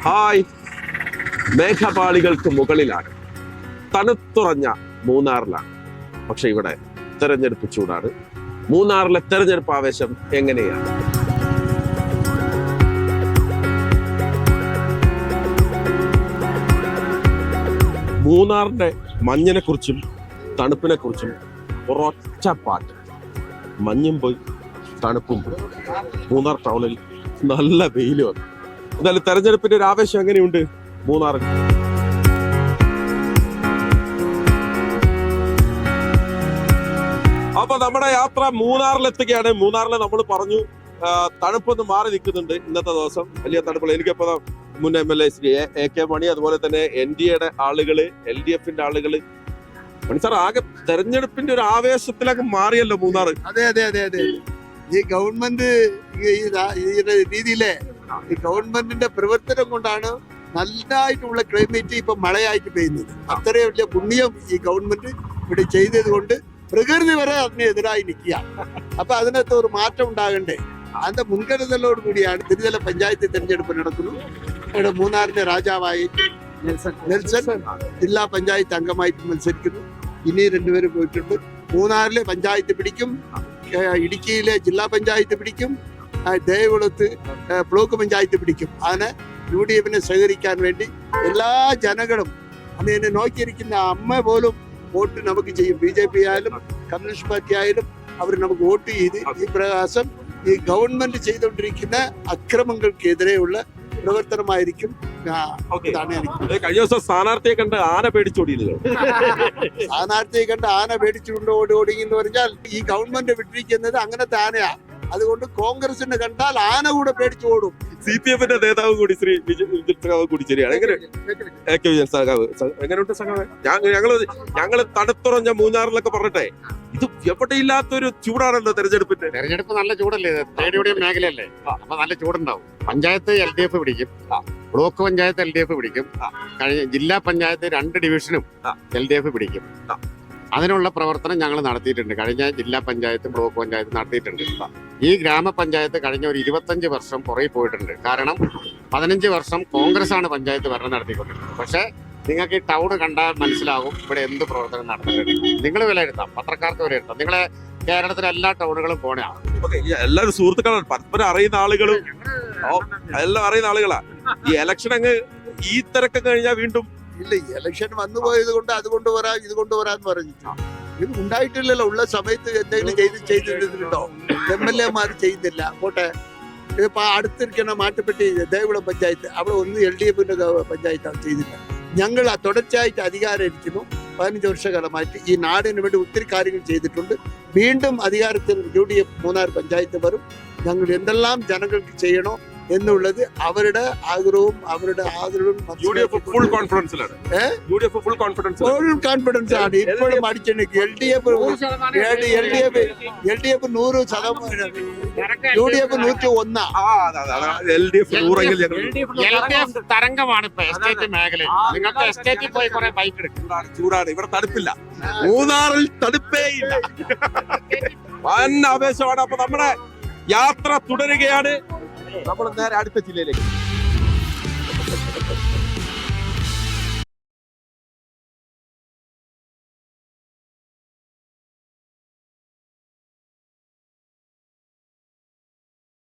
Hi. മേഘപാളികൾക്ക് മുകളിലാണ്. തണുത്തുറഞ്ഞ മൂന്നാറിലാണ്. പക്ഷെ ഇവിടെ തെരഞ്ഞെടുപ്പ് ചൂടാണ്. മൂന്നാറിലെ തെരഞ്ഞെടുപ്പ് ആവേശം എങ്ങനെയാണ്? മൂന്നാറിന്റെ മഞ്ഞിനെ കുറിച്ചും തണുപ്പിനെ കുറിച്ചും ഒരൊറ്റ പാട്ട്. മഞ്ഞും പോയി തണുപ്പും പോയി മൂന്നാർ ടൗണിൽ നല്ല വെയിൽ വന്നു. എന്നാലും തെരഞ്ഞെടുപ്പിന്റെ ഒരു ആവേശം എങ്ങനെയുണ്ട് മൂന്നാറിൽ? അപ്പൊ നമ്മുടെ യാത്ര മൂന്നാറിലെത്തുകയാണ്. മൂന്നാറിൽ നമ്മൾ പറഞ്ഞു തണുപ്പൊന്ന് മാറി നിൽക്കുന്നുണ്ട് ഇന്നത്തെ ദിവസം. വലിയ തണുപ്പുള്ള എനിക്കപ്പോ മുൻ M L A Shri A K Mani അതുപോലെ തന്നെ എൻ ഡി എയുടെ ആളുകൾ എൽ ഡി എഫിന്റെ ആളുകൾ മണി സാർ ആകെ തെരഞ്ഞെടുപ്പിന്റെ ഒരു ആവേശത്തിലൊക്കെ മാറിയല്ലോ മൂന്നാർ അതെ അതെ അതെ അതെ. ഈ ഗവൺമെന്റ് ഈ രീതിയിലെ ഈ ഗവൺമെന്റിന്റെ പ്രവർത്തനം കൊണ്ടാണ് നല്ലതായിട്ടുള്ള ക്ലൈമറ്റ് ഇപ്പൊ മഴയായിട്ട് പെയ്യുന്നത്. അത്രയും വലിയ പുണ്യം ഈ ഗവൺമെന്റ് ഇവിടെ ചെയ്തത് കൊണ്ട് പ്രകൃതി വരെ അതിനെതിരായി നിൽക്കുക. അപ്പൊ അതിനകത്ത് ഒരു മാറ്റം ഉണ്ടാകണ്ടേ? അതിന്റെ മുൻകരുതലോട് കൂടിയാണ് തിരുതല പഞ്ചായത്ത് തെരഞ്ഞെടുപ്പ് നടക്കുന്നു. ഇവിടെ മൂന്നാറിന്റെ രാജാവായി നെൽസൺ ജില്ലാ പഞ്ചായത്ത് അംഗമായിട്ട് മത്സരിക്കുന്നു. ഇനി രണ്ടുപേരും പോയിട്ടുണ്ട്. മൂന്നാറിലെ പഞ്ചായത്ത് പിടിക്കും. ഇടുക്കിയിലെ ജില്ലാ പഞ്ചായത്ത് പിടിക്കും. ദേവികുളത്ത് ബ്ലോക്ക് പഞ്ചായത്ത് പിടിക്കും. അതിന് യു ഡി എഫിനെ സഹകരിക്കാൻ വേണ്ടി എല്ലാ ജനങ്ങളും അന്ന് എന്നെ നോക്കിയിരിക്കുന്ന അമ്മ പോലും വോട്ട് നമുക്ക് ചെയ്യും. ബി ജെ പി ആയാലും കമ്മ്യൂണിസ്റ്റ് പാർട്ടി ആയാലും അവർ നമുക്ക് വോട്ട് ചെയ്ത് ഈ പ്രകാശം ഈ ഗവൺമെന്റ് ചെയ്തുകൊണ്ടിരിക്കുന്ന അക്രമങ്ങൾക്കെതിരെയുള്ള പ്രവർത്തനമായിരിക്കും ആ, കഴിഞ്ഞ ദിവസം സ്ഥാനാർത്ഥിയെ കണ്ട് ആന പേടിച്ചോടിയത് സ്ഥാനാർത്ഥിയെ കണ്ട് ആന പേടിച്ചുകൊണ്ട് ഓടി ഓടി എന്ന് പറഞ്ഞാൽ ഈ ഗവൺമെന്റ് വിട്ടിരിക്കുന്നത് അങ്ങനത്തെ ആനയാ. അതുകൊണ്ട് കോൺഗ്രസിനെ കണ്ടാൽ ആന കൂടെ പേടിച്ചു ഓടും. സി പി എഫിന്റെ നേതാവ് കൂടി ശ്രീ വിജയ് സഖാവ് കൂടി ശരിയാണ് എങ്ങനെ? എ കെ വിജയൻ സഖാവ്. എങ്ങനെയുണ്ട് സഖാവ്? ഞാൻ- ഞങ്ങൾ ഞങ്ങൾ തണുത്തുറഞ്ഞ മൂന്നാറിലൊക്കെ പറഞ്ഞിട്ടെ ഇത് എവിടെയില്ലാത്തൊരു ചൂടാണല്ലോ തെരഞ്ഞെടുപ്പിന്റെ. തെരഞ്ഞെടുപ്പ് നല്ല ചൂടല്ലേ യൂണിയൻ മേഖലയല്ലേ? അപ്പൊ നല്ല ചൂടുണ്ടാവും. പഞ്ചായത്ത് എൽ ഡി എഫ് പിടിക്കും. Block panchayat L D F പിടിക്കും. കഴിഞ്ഞ ജില്ലാ പഞ്ചായത്ത് രണ്ട് ഡിവിഷനും. എൽ ഡി എഫ് പിടിക്കും. അതിനുള്ള പ്രവർത്തനം ഞങ്ങൾ നടത്തിയിട്ടുണ്ട്. കഴിഞ്ഞ ജില്ലാ പഞ്ചായത്ത് ബ്ലോക്ക് പഞ്ചായത്ത് നടത്തിയിട്ടുണ്ട് ഈ ഗ്രാമപഞ്ചായത്ത് കഴിഞ്ഞ ഒരു ഇരുപത്തഞ്ച് വർഷം പുറകെ പോയിട്ടുണ്ട്. കാരണം പതിനഞ്ച് വർഷം കോൺഗ്രസ് ആണ് പഞ്ചായത്ത് ഭരണം നടത്തിക്കൊണ്ടിരുന്നത്. പക്ഷേ നിങ്ങൾക്ക് ഈ ടൗൺ കണ്ടാൽ മനസ്സിലാകും ഇവിടെ എന്ത് പ്രവർത്തനം നടന്നിട്ടുണ്ട്. നിങ്ങൾ വിലയിരുത്താം പത്രക്കാർക്ക് വിലയിരുത്താം നിങ്ങളെ കേരളത്തിലെ എല്ലാ ടൗണുകളും പോണേ ഓക്കെ എല്ലാവരും സുഹൃത്തുക്കളാണ്. പരസ്പരം അറിയുന്ന ആളുകളും എല്ലാം അറിയുന്ന ആളുകളാ. ഈ ഇലക്ഷൻ അങ്ങ് ഈ തിരക്കം കഴിഞ്ഞാൽ വീണ്ടും ഇല്ല ഈ ഇലക്ഷൻ വന്നു പോയത് കൊണ്ട് അത് കൊണ്ടുവരാം ഇത് കൊണ്ടുവരാന്ന് പറഞ്ഞു ഇത് ഉണ്ടായിട്ടില്ലല്ലോ ഉള്ള സമയത്ത് എന്തെങ്കിലും ചെയ്ത് ചെയ്തിട്ടുണ്ടോ എം എൽ എമാർ ചെയ്യുന്നില്ല പോട്ടെ ഇപ്പൊ അടുത്തിരിക്കുന്ന മാട്ടുപ്പെട്ടി ദേവികുളം പഞ്ചായത്ത് അവിടെ ഒന്ന് എൽ ഡി എഫിന്റെ പഞ്ചായത്താണ് ചെയ്തില്ല. ഞങ്ങൾ ആ തുടർച്ചയായിട്ട് അധികാരം ഇരിക്കുന്നു പതിനഞ്ച് വർഷകാലമായിട്ട് ഈ നാടിന് വേണ്ടി ഒത്തിരി കാര്യങ്ങൾ ചെയ്തിട്ടുണ്ട്. വീണ്ടും അധികാരത്തിൽ U D F Munnar panchayat വരും. ഞങ്ങൾ എന്തെല്ലാം ജനങ്ങൾക്ക് ചെയ്യണോ എന്നുള്ളത് അവരുടെ ആഗ്രഹവും അവരുടെ ആദരവും ഫുൾ കോൺഫിഡൻസിലാണ് കോൺഫിഡൻസ് ആണ്. ഇപ്പോഴും അടിച്ചിട്ടുണ്ട്. L D F L D F L D F നൂറ് ശതമാനം. യു ഡി എഫ് നൂറ്റി ഒന്നാ. എൽ ഡി എഫ് നൂറെങ്കിൽ എൽ ഡി എഫ് തരംഗമാണ് ഇപ്പൊ എസ്റ്റേറ്റ് മേഖലയിൽ. നിങ്ങൾക്ക് എസ്റ്റേറ്റിൽ പോയി കുറെ ബൈക്ക് എടുക്കും. ചൂടാണ്. ഇവിടെ തണുപ്പില്ല. മൂന്നാറിൽ തണുപ്പേ ഇല്ല. വൻ ആവേശമാണ്. അപ്പൊ നമ്മുടെ യാത്ര തുടരുകയാണ്. നമ്മൾ നേരെ അടുത്ത ജില്ലയിലേക്ക്.